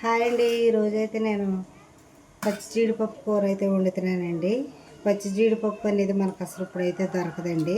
Hi అండి. ఈరోజైతే నేను పచ్చి జీడిపప్పు కూర అయితే వండుతున్నానండి. పచ్చి జీడిపప్పు అనేది మనకు అసలు ఇప్పుడైతే దొరకదండి.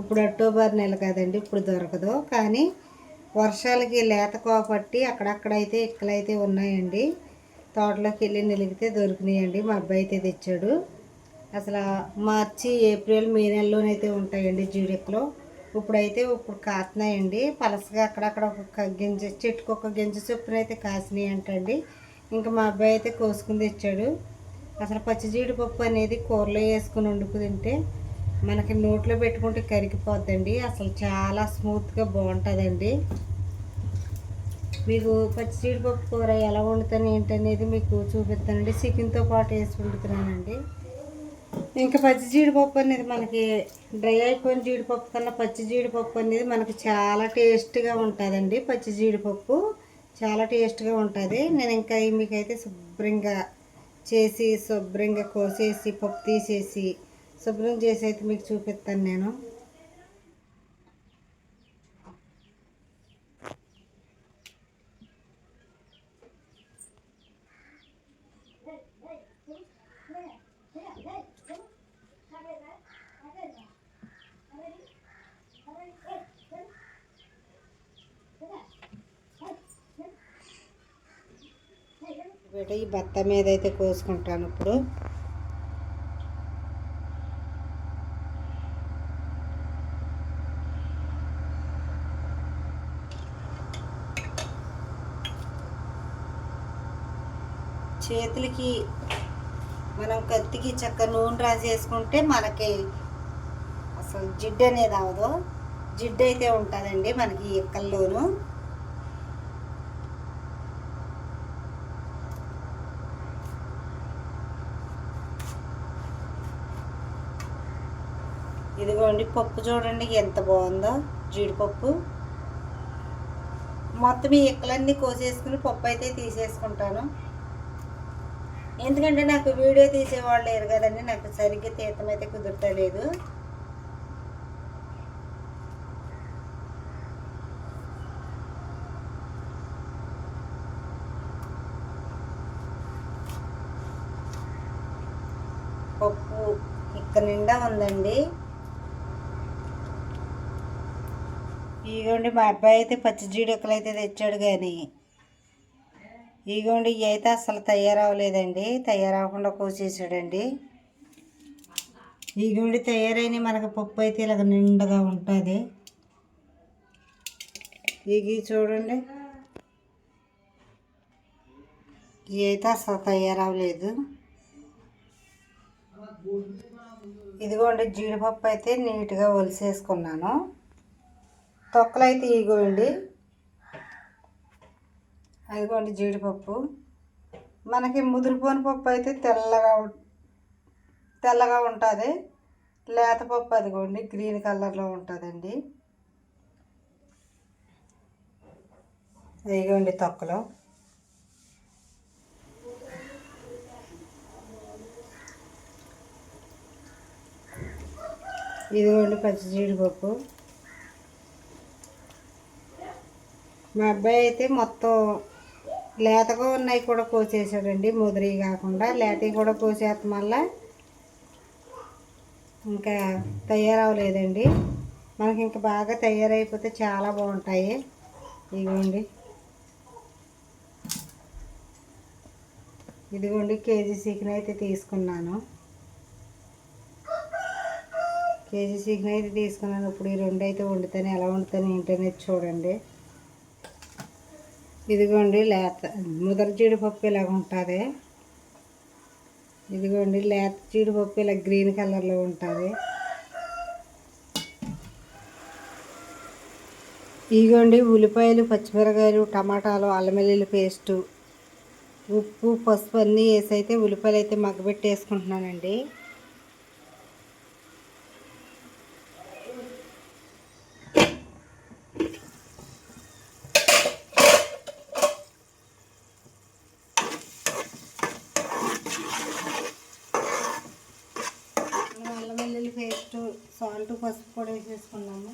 ఇప్పుడు అక్టోబర్ నెల కాదండి ఇప్పుడు దొరకదు. కానీ వర్షాలకి లేత కోపట్టి అక్కడక్కడైతే ఇక్కలైతే ఉన్నాయండి. తోటలోకి వెళ్ళి నిలిగితే దొరికినాయండి. మా అబ్బాయి అయితే తెచ్చాడు. అసలు మార్చి ఏప్రిల్ మే నెలలోనైతే ఉంటాయండి జీడికలు ఇప్పుడైతే ఇప్పుడు కాస్తున్నాయండి పలసగా అక్కడక్కడ ఒక గింజ చెట్టుకు ఒక గింజ చొప్పున అయితే కాసినాయి అంటండి. ఇంకా మా అబ్బాయి అయితే కోసుకుని తెచ్చాడు. అసలు పచ్చి జీడిపప్పు అనేది కూరలో వేసుకుని వండుకు తింటే మనకి నోట్లో పెట్టుకుంటే కరిగిపోద్దండి. అసలు చాలా స్మూత్గా బాగుంటుందండి. మీకు పచ్చి జీడిపప్పు కూర ఎలా వండుతాను ఏంటనేది మీకు చూపిస్తానండి. చికెన్తో పాటు వేసి వండుతున్నానండి. ఇంకా పచ్చి జీడిపప్పు అనేది మనకి డ్రై అయిపోయిన జీడిపప్పు కన్నా పచ్చి జీడిపప్పు అనేది మనకి చాలా టేస్ట్గా ఉంటుందండి పచ్చి జీడిపప్పు. చాలా టేస్ట్గా ఉంటుంది. నేను ఇంకా మీకైతే శుభ్రంగా చేసి శుభ్రంగా కోసేసి పప్పు తీసేసి శుభ్రం చేసి అయితే మీకు చూపిస్తాను నేను. బయట ఈ బత్త మీద అయితే కోసుకుంటాను ఇప్పుడు. చేతులకి మనం కత్తికి చక్క నూనె రాసేసుకుంటే మనకి అసలు జిడ్డు అనేది అవదు జిడ్డు అయితే ఉంటుందండి మనకి ఎక్కల్లోనూ. ఇదిగోండి పప్పు చూడండి ఎంత బాగుందో. జీడిపప్పు. మొత్తం ఈ ఇక్కలన్నీ కోసేసుకుని పప్పు అయితే తీసేసుకుంటాను. ఎందుకంటే నాకు వీడియో తీసేవాళ్ళు లేరు కదండి నాకు సరిగ్గా తీర్థం అయితే కుదురతలేదు. పప్పు ఇక్కడ నిండా ఉందండి. ఇగోండి మా అబ్బాయి అయితే పచ్చి జీడికలు అయితే తెచ్చాడు కానీ ఇగోండి ఇవి అయితే అసలు తయారవ్వలేదండి. తయారవకుండా కోసేసాడండి. ఇగోండి తయారైన మనకు పప్పు అయితే ఇలాగ నిండుగా ఉంటుంది. ఇవి చూడండి. ఇవి అయితే అసలు తయారవ్వలేదు. ఇదిగోండి జీడిపప్పు అయితే నీట్గా ఒలిసేసుకున్నాను. తొక్కలు అయితే ఇగోండి అదిగోండి జీడిపప్పు. మనకి ముదిరిపోని పప్పు అయితే తెల్లగా తెల్లగా ఉంటుంది. లేత పప్పు అదిగోండి గ్రీన్ కలర్లో ఉంటుందండి. ఇదిగోండి తొక్కలు. ఇదిగోండి పచ్చి జీడిపప్పు మా అబ్బాయి అయితే మొత్తం లేతగా ఉన్నాయి కూడా కోసేసాడండి ముదిరి కాకుండా. లేతవి కూడా కోసేస్తాం వల్ల ఇంకా తయారవలేదండి మనకి ఇంకా బాగా తయారైపోతే చాలా బాగుంటాయి. ఇదిగోండి. ఇదిగోండి కేజీ చికెన్ అయితే తీసుకున్నాను. కేజీ చికెన్ అయితే తీసుకున్నాను. ఇప్పుడు ఈ రెండు అయితే వండుతాను. ఎలా వండుతాను ఏంటనేది చూడండి. ఇదిగోండి లేత ముదర జీడిపప్పు ఇలాగ ఉంటుంది. ఇదిగోండి లేత జీడిపప్పు ఇలా గ్రీన్ కలర్లో ఉంటుంది. ఇదిగోండి ఉల్లిపాయలు పచ్చిమిరకాయలు టమాటాలు అల్లం పేస్టు ఉప్పు పసుపు అన్నీ వేసి అయితే ఉల్లిపాయలు అయితే మగ్గబెట్టి వేసుకుంటున్నానండి సాల్ట్ పసుపు కూడా వేసేసుకున్నాము.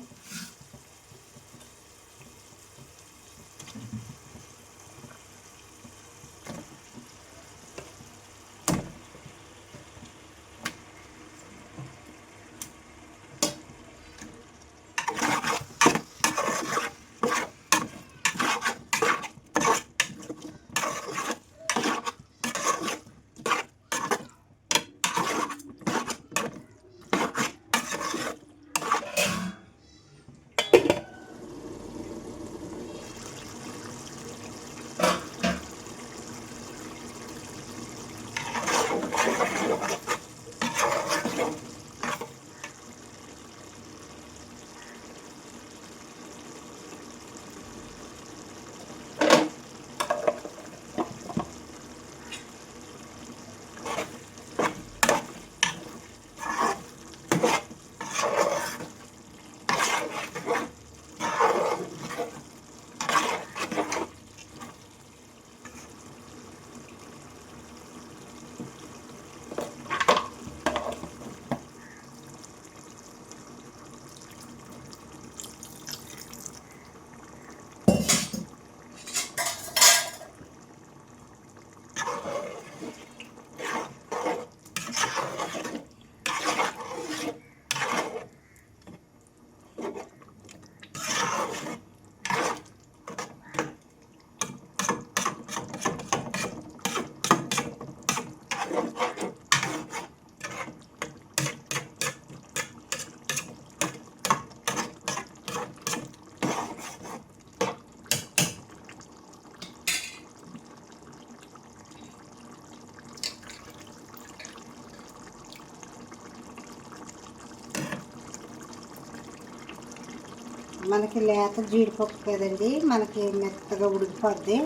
మనకి లేత జీడిపప్పు కదండి మనకి మెత్తగా ఉడికిపోద్ది.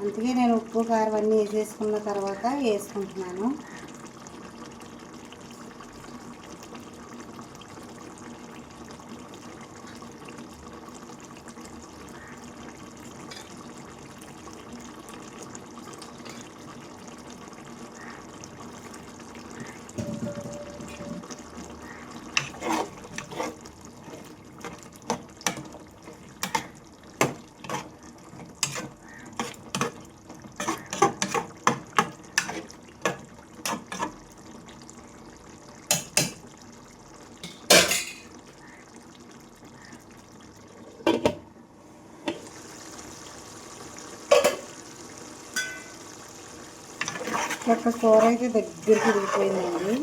అందుకే నేను ఉప్పు కారం అన్నీ వేసేసుకున్న తర్వాత వేసుకుంటున్నాను. ఒక కూర అయితే దగ్గరికి ఉడికిపోయిందండి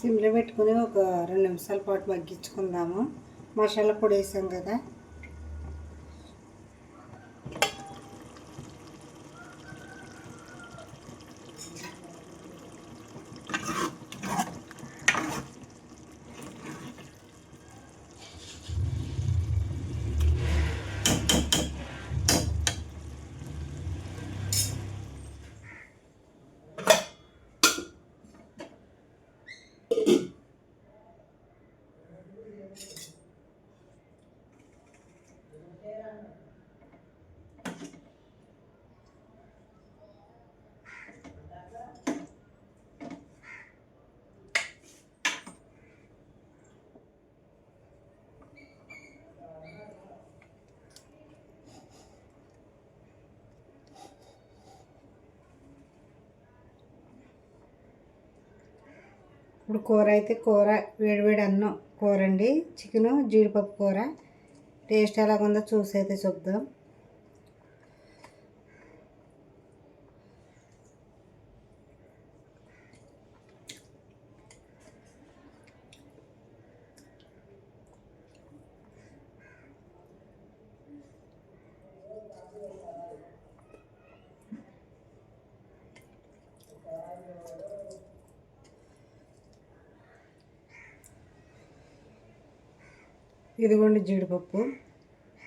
సిమ్లో పెట్టుకుని ఒక రెండు నిమిషాల పాటు మగ్గించుకుందాము. మసాలా పొడి వేసాం కదా. ఇప్పుడు కూర అయితే కూర వేడివేడి అన్నం కూర అండి చికెను జీడిపప్పు కూర. టేస్ట్ ఎలాగుందో చూసి అయితే చూద్దాం ఇదిగోండి జీడిపప్పు.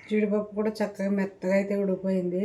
జీడిపప్పు కూడా చక్కగా మెత్తగా అయితే ఉడికిపోయింది.